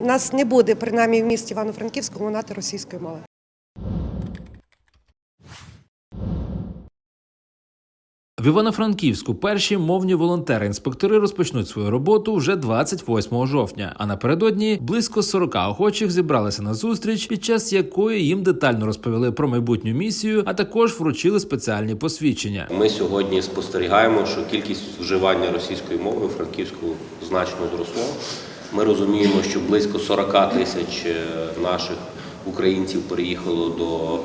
У нас не буде принаймні в місті Івано-Франківську лунати російської мови. В Івано-Франківську перші мовні волонтери-інспектори розпочнуть свою роботу вже 28 жовтня. А напередодні близько 40 охочих зібралися на зустріч, під час якої їм детально розповіли про майбутню місію, а також вручили спеціальні посвідчення. Ми сьогодні спостерігаємо, що кількість вживання російської мови у Франківську значно зросло. Ми розуміємо, що близько 40 тисяч е, наших українців переїхало до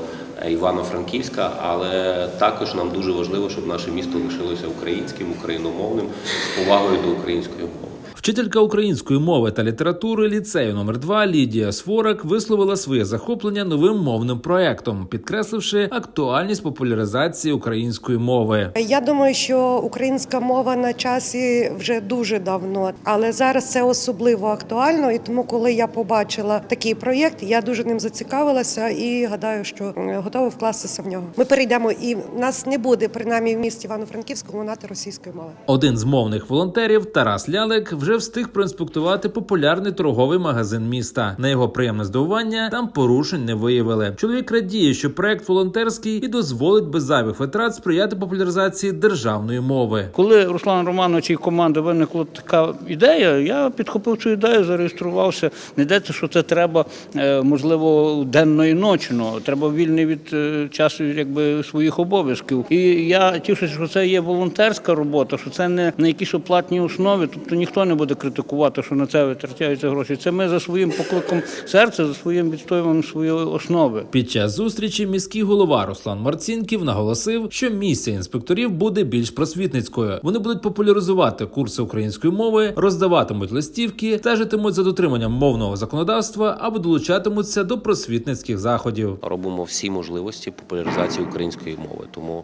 е, Івано-Франківська, але також нам дуже важливо, щоб наше місто лишилося українським, україномовним з повагою до української мови. Вчителька української мови та літератури ліцею номер 2 Лідія Сворак висловила своє захоплення новим мовним проектом, підкресливши актуальність популяризації української мови. Я думаю, що українська мова на часі вже дуже давно, але зараз це особливо актуально. І тому, коли я побачила такий проєкт, я дуже ним зацікавилася і гадаю, що е, готова вкластися в нього. Ми перейдемо, і нас не буде принаймні в місті Івано-Франківську лунати російської мови. Один з мовних волонтерів Тарас Лялик вже встиг проінспектувати популярний торговий магазин міста. На його приємне здивування там порушень не виявили. Чоловік радіє, що проект волонтерський і дозволить без зайвих витрат сприяти популяризації державної мови. Коли Руслан Романович і команда виникла така ідея, я підхопив цю ідею, зареєструвався. Не йдеться, що це треба, е, можливо, денно і ночно. Треба вільний від е, часу якби, своїх обов'язків. І я тішуся, що це є волонтерська робота, що це не на якійсь оплатній основі. Тобто ніхто не буде критикувати, що на це витрачаються гроші. Це ми за своїм покликом серця, за своїм відстоюванням своєї основи. Під час зустрічі міський голова Руслан Марцінків наголосив, що місія інспекторів буде більш просвітницькою. Вони будуть популяризувати курси української мови, роздаватимуть листівки, стежитимуть за дотриманням мовного законодавства або долучатимуться до просвітницьких заходів. робимо всі можливості популяризації української мови. Тому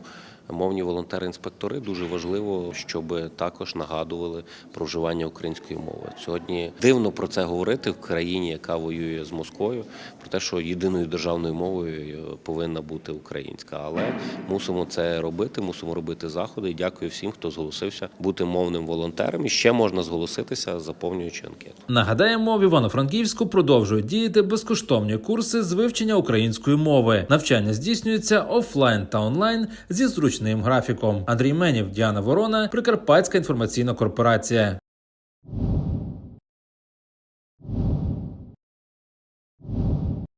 мовні волонтери-інспектори дуже важливо, щоб також нагадували про вживання української мови. Сьогодні дивно про це говорити в країні, яка воює з Москвою, про те, що єдиною державною мовою повинна бути українська. Але мусимо це робити, мусимо робити заходи. Дякую всім, хто зголосився бути мовним волонтером. І ще можна зголоситися, заповнюючи анкету. Нагадаємо, в Івано-Франківську продовжують діяти безкоштовні курси з вивчення української мови. Навчання здійснюється офлайн та онлайн зі зручним графіком. Андрій Менів, Діана Ворона, Прикарпатська інформаційна корпорація.